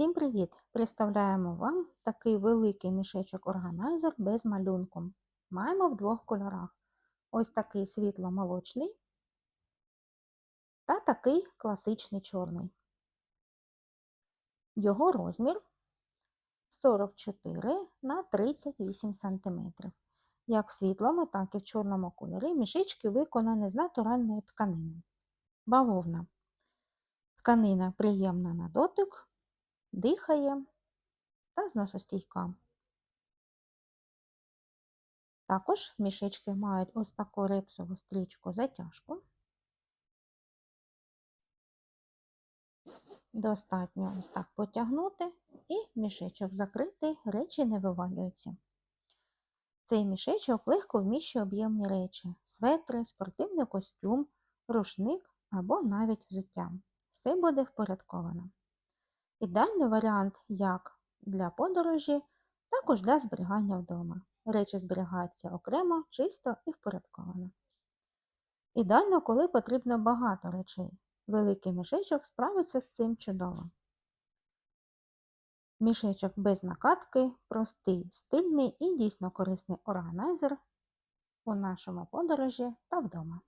Всім привіт! Представляємо вам такий великий мішечок органайзер без малюнку. Маємо в двох кольорах. Ось такий світло-молочний та такий класичний чорний. Його розмір 44 на 38 см. Як в світлому, так і в чорному кольорі мішечки виконані з натуральної тканини. Бавовна. Тканина приємна на дотик дихає та зносостійка. Також мішечки мають ось таку рипсову стрічку затяжку. Достатньо ось так потягнути і мішечок закритий, речі не вивалюються. Цей мішечок легко вміщує об'ємні речі, светри, спортивний костюм, рушник або навіть взуття. Все буде впорядковано. Ідеальний варіант як для подорожі, також для зберігання вдома. Речі зберігаються окремо, чисто і впорядковано. Ідеально, коли потрібно багато речей. Великий мішечок справиться з цим чудово. Мішечок без накатки, простий, стильний і дійсно корисний органайзер у нашому подорожі та вдома.